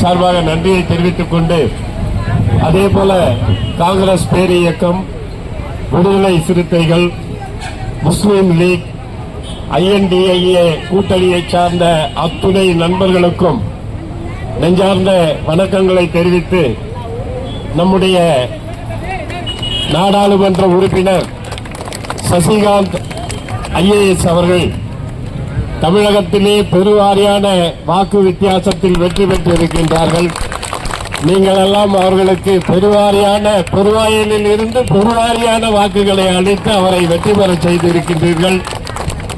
சார்பாக நன்றியை தெரிவித்துக் கொண்டு அதே போல காங்கிரஸ் பேர் இயக்கம் விடுதலை சிறுத்தைகள் முஸ்லீம் லீக் ஐஎன்டிஐஏ கூட்டணியை சார்ந்த அத்துணை நண்பர்களுக்கும் நெஞ்சார்ந்த வணக்கங்களை தெரிவித்து நம்முடைய நாடாளுமன்ற உறுப்பினர் சசிகாந்த் ஐஏஎஸ் அவர்கள் தமிழகத்திலே பெருவாரியான வாக்கு வித்தியாசத்தில் வெற்றி பெற்றிருக்கின்றார்கள். நீங்கள் எல்லாம் அவர்களுக்கு பெருவாரியான பெருவாயிலில் இருந்து பெருவாரியான வாக்குகளை அளித்து அவரை வெற்றி பெற செய்திருக்கின்றீர்கள்.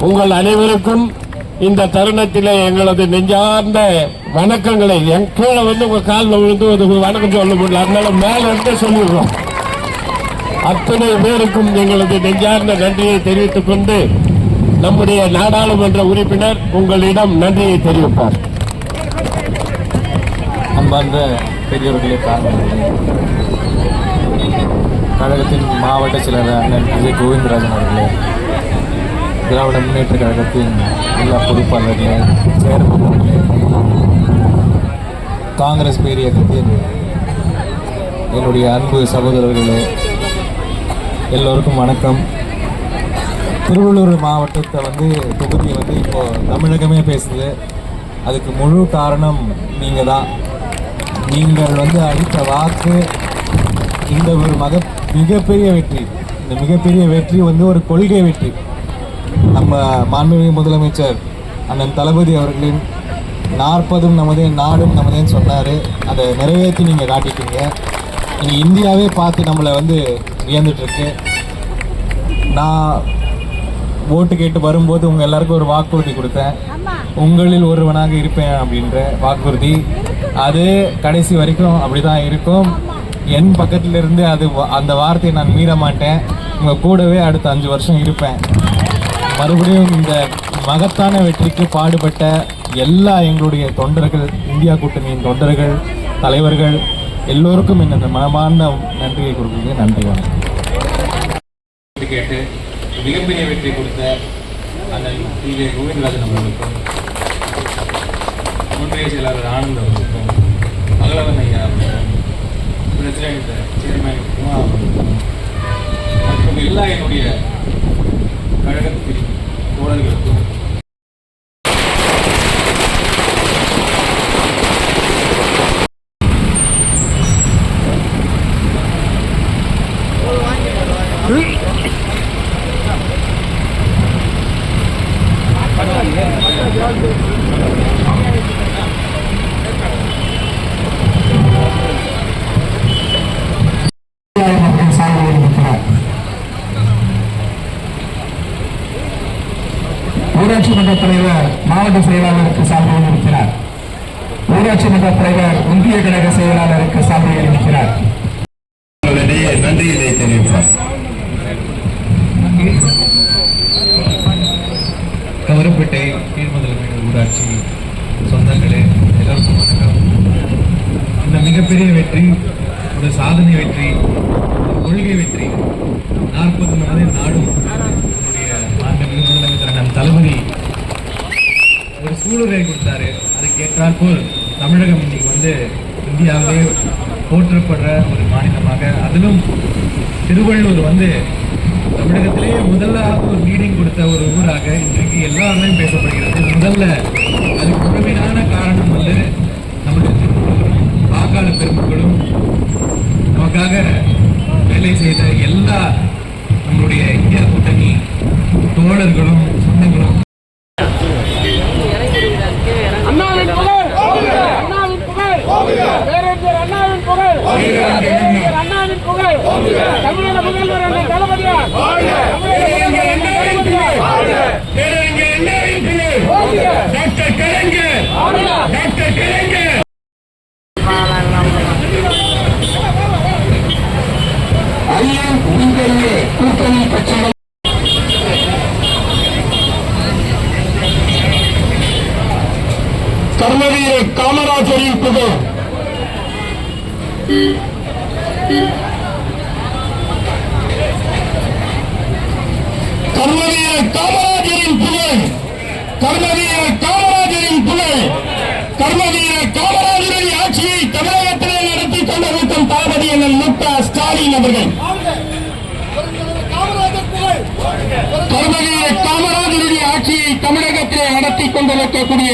உங்கள் அனைவருக்கும் இந்த தருணத்திலே எங்களது நெஞ்சார்ந்த வணக்கங்களை என் கீழே வந்து உங்க காலில் விழுந்து ஒரு வணக்கம் சொல்ல முடியல. அதனால மேல இருந்து சொல்லிடுறோம். அத்தனை பேருக்கும் எங்களது நெஞ்சார்ந்த நன்றியை தெரிவித்துக் கொண்டு நம்முடைய நாடாளுமன்ற உறுப்பினர் உங்களிடம் நன்றியை தெரிவிப்பார். அன்பார்ந்த பெரியவர்களே காரணங்களே கழகத்தின் மாவட்ட செயலர் அண்ணன் விஜய் கோவிந்தராஜன் அவர்களே திராவிட முன்னேற்ற கழகத்தின் எல்லா பொறுப்பாளர்களே செயற்பொருளர்களே காங்கிரஸ் பேரியக்கத்தின் என்னுடைய அன்பு சகோதரர்களே எல்லோருக்கும் வணக்கம். திருவள்ளூர் மாவட்டத்தை வந்து தொகுதியை வந்து இப்போ தமிழகமே பேசுது. அதுக்கு முழு காரணம் நீங்கள் தான் நீங்கள் வந்து அளித்த வாக்கு இந்த ஒரு மக மிகப்பெரிய வெற்றி. இந்த மிகப்பெரிய வெற்றி வந்து ஒரு கொள்கை வெற்றி. நம்ம மாண்புமிகு முதலமைச்சர் அண்ணன் தளபதி அவர்களின் நாற்பதும் நமதே நாடும் நமதேன்னு சொன்னார். அதை நிறைவேற்றி நீங்கள் காட்டிட்டீங்க. நீங்கள் இந்தியாவே பார்த்து நம்மளை வந்து வியந்துட்டுருக்கு நான் ஓட்டு கேட்டு வரும்போது உங்கள் எல்லாருக்கும் ஒரு வாக்குறுதி கொடுத்தேன். உங்களில் ஒருவனாக இருப்பேன் அப்படின்ற வாக்குறுதி. அது கடைசி வரைக்கும் அப்படி தான் இருக்கும் என் பக்கத்துல இருந்து அது வ- அந்த வார்த்தையை நான் மீற மாட்டேன். உங்கள் கூடவே அடுத்த அஞ்சு வருஷம் இருப்பேன். மறுபடியும் இந்த மகத்தான வெற்றிக்கு பாடுபட்ட எல்லா எங்களுடைய தொண்டர்கள் இந்தியா கூட்டணியின் தொண்டர்கள் தலைவர்கள் எல்லோருக்கும் இந்த மனமார்ந்த நன்றியை கொடுக்குறது நன்றி வணக்கம். கேட்டு மிகப்பெரிய வெற்றி கொடுத்த அண்ணன் டி வே கோவிந்தராஜன் அவர்களுக்கும் ஒன்றிய செயலாளர் ஆனந்த் அவர்களுக்கும் மகளவன் ஐயா அவர்களுக்கும் பிரசிடென்ட் சேர்மேன் குமார் அவர்களுக்கும் மற்றும் எல்லா என்னுடைய கழகத்தின் தோழர்களுக்கும் ஊராட்சி மன்ற தலைவர் மாவட்ட செயலாளருக்கு சான்றிதழ் இருக்கிறார் ஊராட்சி மன்ற தலைவர் ஒன்றிய கழக செயலாளருக்கு சான்றிதழ் இருக்கிறார் நன்றியினை தெரிவிப்பார் கவரப்பேட்டை கீழ்மதலமேடு ஊராட்சி சொந்தங்களே எல்லோருக்கும் வணக்கம் இந்த மிகப்பெரிய வெற்றி ஒரு சாதனை வெற்றி ஒரு கொள்கை வெற்றி நாற்பது மணி நாடும் நம்முடைய முதலமைச்சர் நம் தளபதி. ஒரு சூளுரை கொடுத்தாரு. அதுக்கு ஏற்றாற்போல் தமிழகம் இன்னைக்கு வந்து இந்தியாவிலே போற்றப்படுற ஒரு மாநிலமாக. அதிலும் திருவள்ளூர் வந்து தமிழகத்திலேயே முதலாக ஒரு லீடிங் கொடுத்த ஒரு ஊராக இன்றைக்கு பேசப்படுகிறது. முதல்ல அதுக்கு முழுமையான காரணம் வந்து நம்முடைய திருவள்ளூரும் வாக்காளர் பெருமக்களும் நமக்காக வேலை செய்த எல்லா நம்மளுடைய இந்தியா கூட்டணி தோழர்களும் சொந்தங்களும் கர்மவீர காமராஜரின் புகழ். கர்மவீர காமராஜரின் புகழ். கர்மவீர காமராஜரின் புகழ். கர்மவீர காமராஜரின் ஆட்சியை தமிழகத்திலே நடத்தி கொண்டிருக்கும் தளபதி என மூத்த ஸ்டாலின் அவர்கள். கருமகிரி காமராஜருடைய ஆட்சியை தமிழகத்திலே நடத்தி கொண்டிருக்கக்கூடிய